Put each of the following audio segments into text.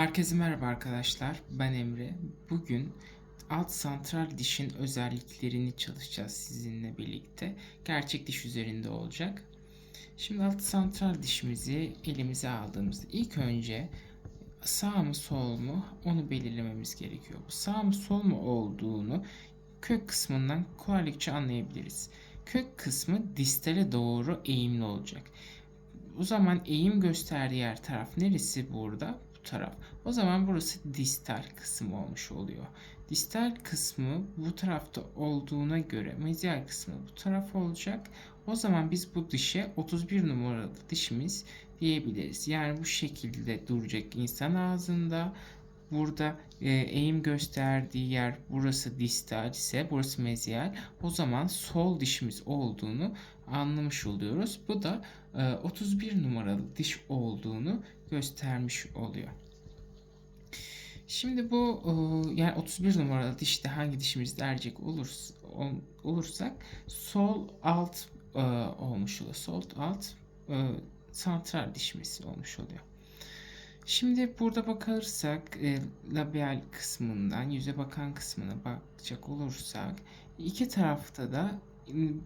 Herkese merhaba arkadaşlar. Ben Emre. Bugün alt santral dişin özelliklerini çalışacağız sizinle birlikte. Gerçek diş üzerinde olacak. Şimdi alt santral dişimizi elimize aldığımızda ilk önce sağ mı sol mu onu belirlememiz gerekiyor. Bu sağ mı sol mu olduğunu kök kısmından kolaylıkça anlayabiliriz. Kök kısmı distale doğru eğimli olacak. O zaman eğim gösterdiği yer taraf neresi burada? Bu taraf. O zaman burası distal kısım olmuş oluyor. Distal kısmı bu tarafta olduğuna göre meziyal kısmı bu taraf olacak. O zaman biz bu dişe 31 numaralı dişimiz diyebiliriz. Yani bu şekilde duracak insan ağzında. Burada e, eğim gösterdiği yer burası distal ise burası meziyal. O zaman sol dişimiz olduğunu anlamış oluyoruz. Bu da e, 31 numaralı diş olduğunu göstermiş oluyor. Şimdi bu e, yani 31 numaralı dişte hangi dişimiz derecek olursa, olursak sol alt e, olmuş oluyor. Sol alt e, santral dişimiz olmuş oluyor. Şimdi burada bakarsak e, labial kısmından yüze bakan kısmına bakacak olursak iki tarafta da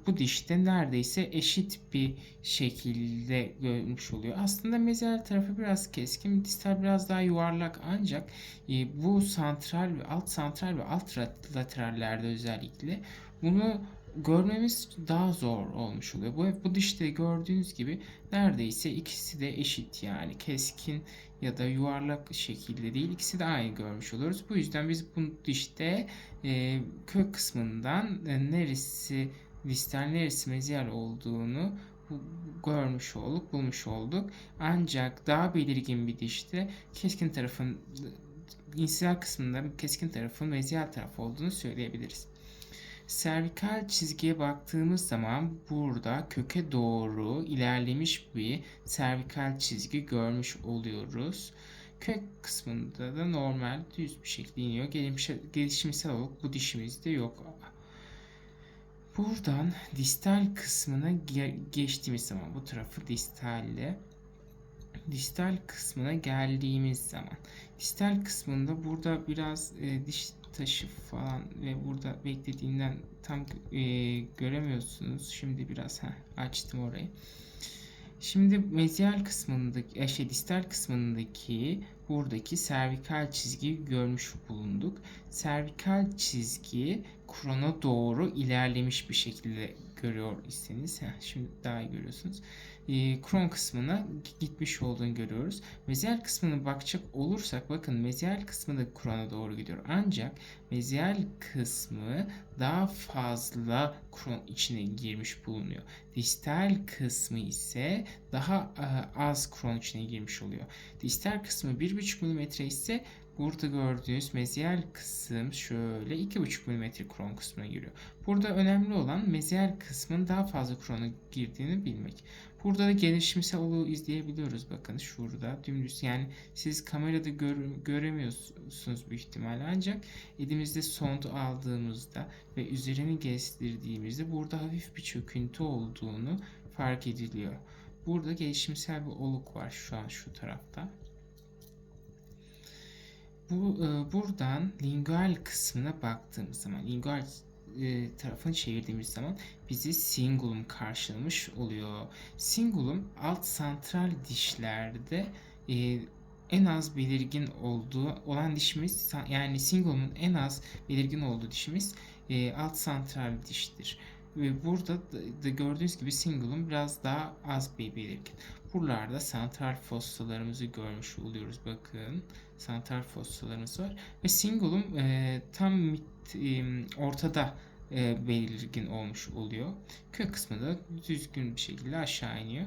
bu dişte neredeyse eşit bir şekilde görmüş oluyor. Aslında meziyal tarafı biraz keskin, distal biraz daha yuvarlak ancak e, bu santral ve alt santral ve alt laterallerde özellikle bunu görmemiz daha zor olmuş oluyor. Bu bu dişte gördüğünüz gibi neredeyse ikisi de eşit yani keskin ya da yuvarlak şekilde değil ikisi de aynı görmüş oluyoruz. Bu yüzden biz bu dişte e, kök kısmından e, neresi distal neresi meziyal olduğunu görmüş olduk, bulmuş olduk. Ancak daha belirgin bir dişte keskin tarafın insial kısmında keskin tarafın meziyal taraf olduğunu söyleyebiliriz. Servikal çizgiye baktığımız zaman burada köke doğru ilerlemiş bir servikal çizgi görmüş oluyoruz. Kök kısmında da normal düz bir şekilde iniyor. Gelişimsel olarak bu dişimizde yok. Buradan distal kısmına geçtiğimiz zaman bu tarafı distalle distal kısmına geldiğimiz zaman distal kısmında burada biraz e, diş taşı falan ve burada beklediğinden tam e, göremiyorsunuz. Şimdi biraz heh, açtım orayı. Şimdi meziyal kısmındaki, e, şey distal kısmındaki buradaki servikal çizgiyi görmüş bulunduk. Servikal çizgi krona doğru ilerlemiş bir şekilde görüyor iseniz. Heh, şimdi daha iyi görüyorsunuz. E, kron kısmına gitmiş olduğunu görüyoruz. Meziyal kısmına bakacak olursak bakın meziyal kısmı da krona doğru gidiyor. Ancak meziyal kısmı daha fazla kron içine girmiş bulunuyor. Distal kısmı ise daha e, az kron içine girmiş oluyor. Distal kısmı 1,5 mm ise Burada gördüğünüz meziyal kısım şöyle 2,5 mm kron kısmına giriyor. Burada önemli olan meziyal kısmın daha fazla krona girdiğini bilmek. Burada da gelişimsel oluğu izleyebiliyoruz. Bakın şurada dümdüz yani siz kamerada gör, göremiyorsunuz büyük ihtimalle ancak elimizde sond aldığımızda ve üzerini gezdirdiğimizde burada hafif bir çöküntü olduğunu fark ediliyor. Burada gelişimsel bir oluk var şu an şu tarafta. Bu e, buradan lingual kısmına baktığımız zaman lingual e, tarafını çevirdiğimiz zaman bizi singulum karşılamış oluyor. Singulum alt santral dişlerde e, en az belirgin olduğu olan dişimiz yani singulumun en az belirgin olduğu dişimiz e, alt santral diştir. Ve burada da gördüğünüz gibi singulum biraz daha az bir belirgin. Buralarda santral fossalarımızı görmüş oluyoruz. Bakın santral fossalarımız var. Ve singulum e, tam mit, e, ortada e, belirgin olmuş oluyor. Kök kısmı da düzgün bir şekilde aşağı iniyor.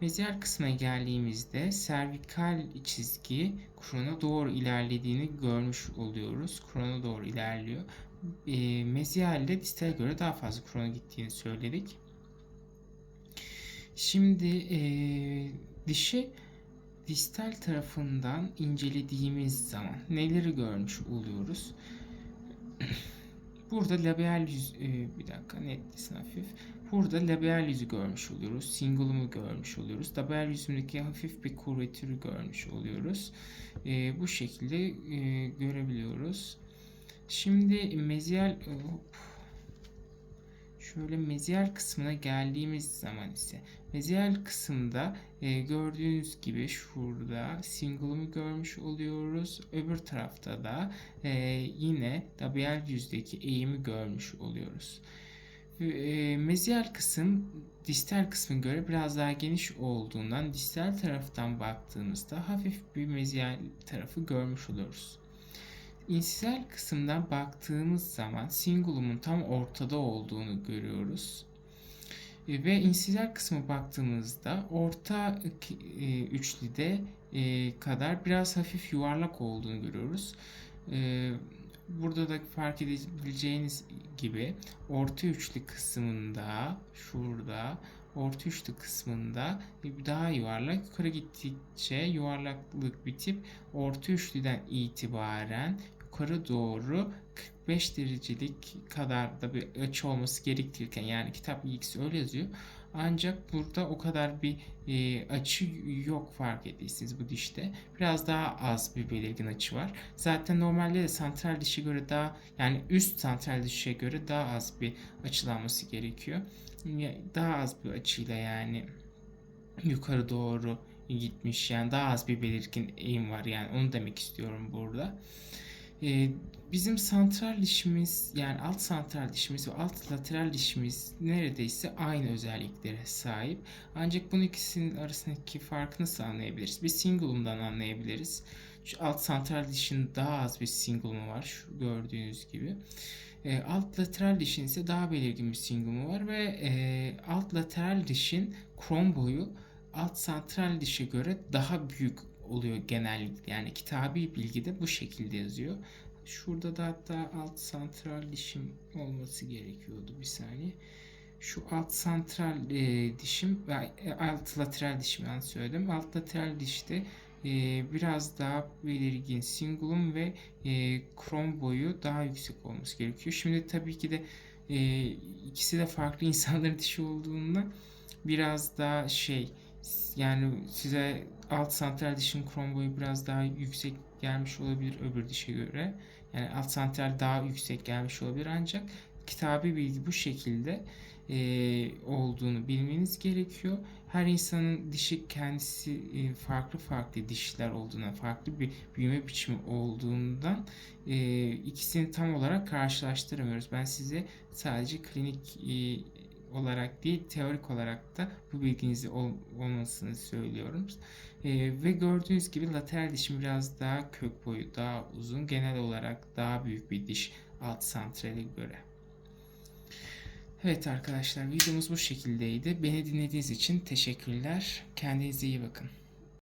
Meziyal kısmına geldiğimizde servikal çizgi krona doğru ilerlediğini görmüş oluyoruz. Krona doğru ilerliyor. E, meziyalde distale göre daha fazla krona gittiğini söyledik. Şimdi e, dişi distal tarafından incelediğimiz zaman neleri görmüş oluyoruz? Burada labial yüz, e, bir dakika netlesin hafif. Burada labial yüzü görmüş oluyoruz. Singulumu görmüş oluyoruz. Labial yüzündeki hafif bir kurvatürü görmüş oluyoruz. E, bu şekilde e, görebiliyoruz. Şimdi mezyal hop, şöyle mezyal kısmına geldiğimiz zaman ise mezyal kısımda e, gördüğünüz gibi şurada singulumu görmüş oluyoruz. Öbür tarafta da e, yine labial yüzdeki eğimi görmüş oluyoruz. E, mezyal kısım distal kısmına göre biraz daha geniş olduğundan distal taraftan baktığımızda hafif bir mezyal tarafı görmüş oluruz. İnsizal kısımdan baktığımız zaman singulumun tam ortada olduğunu görüyoruz. E, Ve insizal kısmı baktığımızda orta e, üçlüde e, kadar biraz hafif yuvarlak olduğunu görüyoruz. Burada da fark edebileceğiniz gibi orta üçlü kısmında şurada orta üçlü kısmında daha yuvarlak yukarı gittikçe yuvarlaklık bitip orta üçlüden itibaren yukarı doğru 45 derecelik kadar da bir açı olması gerektirirken yani kitap bilgisi öyle yazıyor. Ancak burada o kadar bir e, açı yok fark ettiyseniz bu dişte. Biraz daha az bir belirgin açı var. Zaten normalde de santral dişe göre daha yani üst santral dişe göre daha az bir açılanması gerekiyor. Daha az bir açıyla yani yukarı doğru gitmiş yani daha az bir belirgin eğim var yani onu demek istiyorum burada. Ee, bizim santral dişimiz yani alt santral dişimiz ve alt lateral dişimiz neredeyse aynı özelliklere sahip. Ancak bunun ikisinin arasındaki farkı nasıl anlayabiliriz? Bir singulumdan anlayabiliriz. Şu alt santral dişin daha az bir singulumu var şu gördüğünüz gibi. E, alt lateral dişin ise daha belirgin bir singulumu var ve e, alt lateral dişin krom boyu alt santral dişe göre daha büyük oluyor genellikle. Yani kitabi bilgide bu şekilde yazıyor. Şurada da hatta alt santral dişim olması gerekiyordu bir saniye. Şu alt santral e, dişim ve e, alt lateral dişim yanlış söyledim. Alt lateral dişte e, biraz daha belirgin singulum ve e, krom boyu daha yüksek olması gerekiyor. Şimdi tabii ki de e, ikisi de farklı insanların dişi olduğunda biraz daha şey yani size alt santral dişin krom boyu biraz daha yüksek gelmiş olabilir öbür dişe göre. Yani alt santral daha yüksek gelmiş olabilir ancak kitabi bilgi bu şekilde e, olduğunu bilmeniz gerekiyor. Her insanın dişi kendisi e, farklı farklı dişler olduğuna, farklı bir büyüme biçimi olduğundan e, ikisini tam olarak karşılaştıramıyoruz. Ben size sadece klinik e, olarak değil teorik olarak da bu bilginizi ol, olmasını söylüyorum. E, ve gördüğünüz gibi lateral dişim biraz daha kök boyu daha uzun. Genel olarak daha büyük bir diş alt santrale göre. Evet arkadaşlar videomuz bu şekildeydi. Beni dinlediğiniz için teşekkürler. Kendinize iyi bakın.